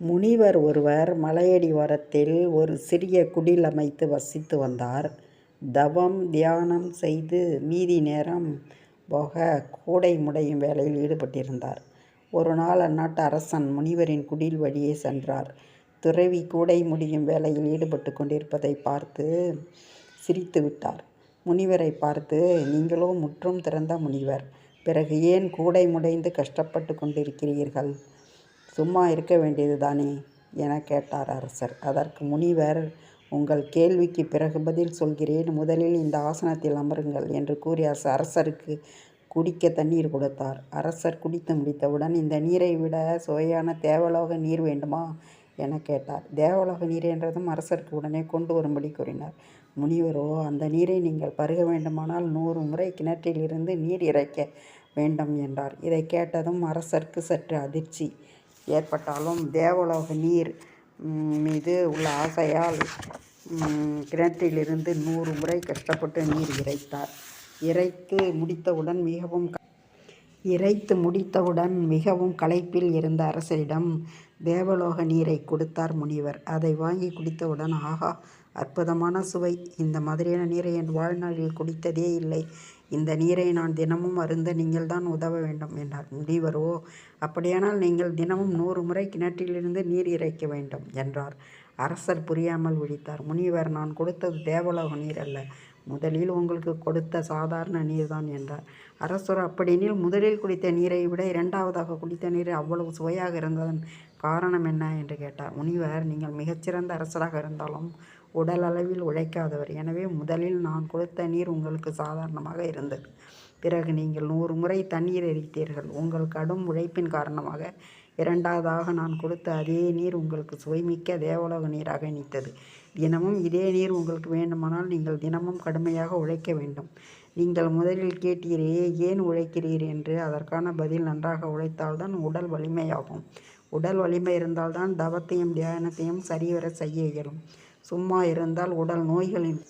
முனிவர் ஒருவர் மலையடிவாரத்தில் ஒரு சிறிய குடில் அமைத்து வசித்து வந்தார். தவம் தியானம் செய்து மீதி நேரம் போக கூடை முடையும் வேலையில் ஈடுபட்டிருந்தார். ஒரு நாள் அந்நாட்டு அரசன் முனிவரின் குடில் வழியே சென்றார். துறவி கூடை முடியும் வேலையில் ஈடுபட்டு கொண்டிருப்பதைப் பார்த்து சிரித்து விட்டார் முனிவரைப் பார்த்து நீங்களோ முற்றும் திறந்த முனிவர். பிறகு ஏன் கூடை முடைந்து கஷ்டப்பட்டு கொண்டிருக்கிறீர்கள்? சும்மா இருக்க வேண்டியது தானே எனக் கேட்டார் அரசர். அதற்கு முனிவர் உங்கள் கேள்விக்கு பிறகு பதில் சொல்கிறேன். முதலில் இந்த ஆசனத்தில் அமருங்கள் என்று கூறி அரசருக்கு குடிக்க தண்ணீர் கொடுத்தார். அரசர் குடித்து முடித்தவுடன் இந்த நீரை விட சுவையான தேவலோக நீர் வேண்டுமா? என கேட்டார். தேவலோக நீர் என்றதும் அரசருக்கு உடனே கொண்டு வரும்படி கூறினார். முனிவரோ அந்த நீரை நீங்கள் பருக வேண்டுமானால் நூறு முறை கிணற்றிலிருந்து நீர் இறைக்க வேண்டும் என்றார். இதைக் கேட்டதும் அரசருக்கு சற்று அதிர்ச்சி ஏற்பட்டாலும் தேவலோக நீர் மீது உள்ள ஆசையால் கிணற்றிலிருந்து நூறு முறை கஷ்டப்பட்டு நீர் இறைத்தார். இறைத்து முடித்தவுடன் மிகவும் இறைத்து முடித்தவுடன் மிகவும் களைப்பில் இருந்த அரசரிடம் தேவலோக நீரை கொடுத்தார் முனிவர். அதை வாங்கி குடித்தவுடன் ஆகா அற்புதமான சுவை. இந்த மாதிரியான நீரை என் வாழ்நாளில் குடித்ததே இல்லை. இந்த நீரை நான் தினமும் அருந்த நீங்கள் தான் உதவ வேண்டும் என்றார். முனிவரோ அப்படியானால் நீங்கள் தினமும் நூறு முறை கிணற்றிலிருந்து நீர் இறைக்க வேண்டும் என்றார். அரசர் புரியாமல் விழித்தார். முனிவர் நான் கொடுத்தது தேவலோக நீர் அல்ல. முதலில் உங்களுக்கு கொடுத்த சாதாரண நீர்தான் என்றார். அரசர் அப்படியெனில் முதலில் குடித்த நீரை விட இரண்டாவதாக குடித்த நீர் அவ்வளவு சுவையாக இருந்ததன் காரணம் என்ன? என்று கேட்டார். முனிவர் நீங்கள் மிகச்சிறந்த அரசராக இருந்தாலும் உடலளவில் உழைக்காதவர். எனவே முதலில் நான் கொடுத்த நீர் உங்களுக்கு சாதாரணமாக இருந்தது. பிறகு நீங்கள் நூறு முறை தண்ணீர் எரித்தீர்கள் உங்கள் கடும் உழைப்பின் காரணமாக இரண்டாவதாக நான் கொடுத்த அதே நீர் உங்களுக்கு சுவைமிக்க தேவலோக நீராக இணைத்தது தினமும் இதே நீர் உங்களுக்கு வேண்டுமானால் நீங்கள் தினமும் கடுமையாக உழைக்க வேண்டும். நீங்கள் முதலில் கேட்டீரே ஏன் உழைக்கிறீர் என்று அதற்கான பதில் நன்றாக உழைத்தால்தான் உடல் வலிமையாகும். உடல் வலிமை இருந்தால்தான் தவத்தையும் தியானத்தையும் சரிவர செய்ய இயலும். சும்மா இருந்தால் உடல் நோய்களின்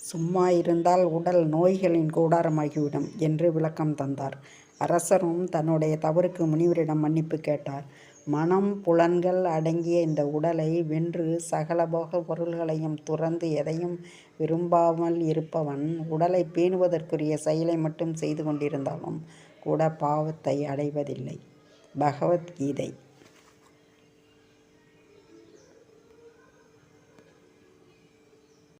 சும்மா இருந்தால் உடல் நோய்களின் கூடாரமாகிவிடும் என்று விளக்கம் தந்தார். அரசரும் தன்னுடைய தவறுக்கு முனிவரிடம் மன்னிப்பு கேட்டார். மனம் புலன்கள் அடங்கிய இந்த உடலை வென்று சகல போக பொருள்களையும் துறந்து எதையும் விரும்பாமல் இருப்பவன் உடலை பேணுவதற்குரிய செயலை மட்டும் செய்து கொண்டிருந்தாலும் கூட பாவத்தை அடைவதில்லை. பகவத் கீதை